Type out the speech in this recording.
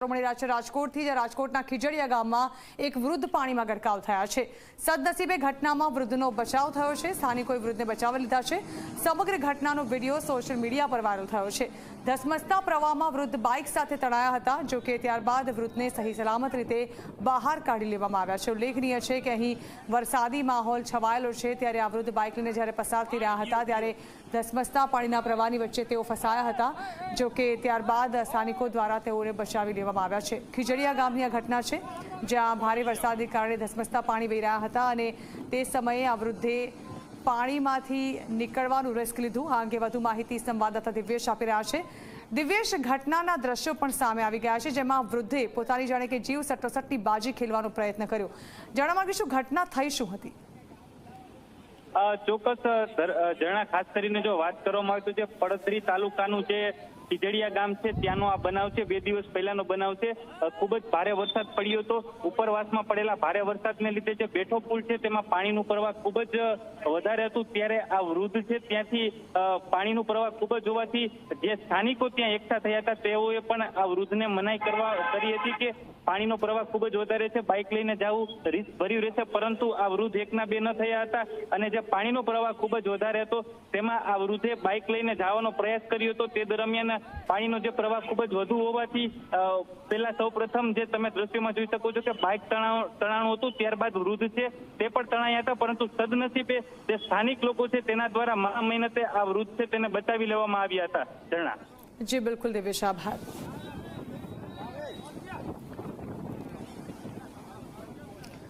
રાજકોટથી રાજકોટના ખીજડીયા ગામમાં એક વૃદ્ધ પાણીમાં ગરકાવ થયા છે. સદનસીબે ઘટનામાં વૃદ્ધનો બચાવ થયો છે. સ્થાનિકોએ વૃદ્ધને બચાવી લીધા છે. સમગ્ર ઘટનાનો વીડિયો સોશિયલ મીડિયા પર વાયરલ થયો છે. ધસમસતા પ્રવાહમાં વૃદ્ધ બાઇક સાથે તણાયા હતા, જો કે ત્યારબાદ વૃદ્ધને સહી સલામત રીતે બહાર કાઢી લેવામાં આવ્યા છે. ઉલ્લેખનીય છે કે અહીં વરસાદી માહોલ છવાયેલો છે. ત્યારે આ વૃદ્ધ બાઇક લઈને જ્યારે પસાર થઈ રહ્યા હતા, ત્યારે ધસમસતા પાણીના પ્રવાહની વચ્ચે તેઓ ફસાયા હતા, જો કે ત્યારબાદ સ્થાનિકો દ્વારા તેઓને બચાવી લેવામાં આવ્યા છે. ખીજડીયા ગામની આ ઘટના છે, જ્યાં ભારે વરસાદને કારણે ધસમસતા પાણી વહી રહ્યા હતા અને તે સમયે આ વૃદ્ધે પાણીમાંથી નીકળવાનું રિસ્ક લીધું. આ અંગે વધુ માહિતી સંવાદદાતા દિવ્યેશ આપી રહ્યા છે. દિવ્યેશ, ઘટનાના દ્રશ્યો પણ સામે આવી ગયા છે, જેમાં વૃદ્ધે પોતાની જાણે કે જીવ સટોસટની બાજી ખેલવાનો પ્રયત્ન કર્યો. જાણવા માંગે શું ઘટના થઈ શું હતી? ચોક્કસ ઝરણા ખાસ કરીને જો વાત કરવામાં આવે તો જે પડતરી તાલુકાનું જે ખીજડીયા ગામ છે, ત્યાંનો આ બનાવ છે, બે દિવસ પહેલાનો બનાવ છે. ખૂબ જ ભારે વરસાદ પડ્યો હતો. ઉપરવાસમાં પડેલા ભારે વરસાદને લીધે જે બેઠો પુલ છે, તેમાં પાણીનું પ્રવાહ ખૂબ જ વધારે હતું. ત્યારે આ વૃદ્ધ છે, ત્યાંથી પાણીનું પ્રવાહ ખૂબ જ હોવાથી જે સ્થાનિકો ત્યાં એકઠા થયા હતા, તેઓએ પણ આ વૃદ્ધને મનાઈ કરવા કરી હતી કે પાણીનો પ્રવાહ ખૂબ જ વધારે છે, બાઇક લઈને જવું રિસ્ક ભર્યું રહેશે. પરંતુ આ વૃદ્ધ એકના બે ન થયા હતા અને જે પાણીનો પ્રવાહ ખૂબ જ વધારે હતો, તેમાં આ વૃદ્ધે બાઇક લઈને જવાનો પ્રયાસ કર્યો હતો. તે દરમિયાન પાણીનો જે પ્રવાહ ખૂબ જ વધુ હોવાથી પહેલા સૌ જે તમે દ્રશ્યમાં જોઈ શકો છો કે બાઇક તણાવ તણાણું હતું, ત્યારબાદ વૃદ્ધ છે, તે પણ તણાયા હતા, પરંતુ સદનસીબે જે સ્થાનિક લોકો છે તેના દ્વારા મહા મહેનતે આ વૃદ્ધ છે તેને બચાવી લેવામાં આવ્યા હતા. ઝરણા. જી, બિલકુલ દેવેશ આભાર.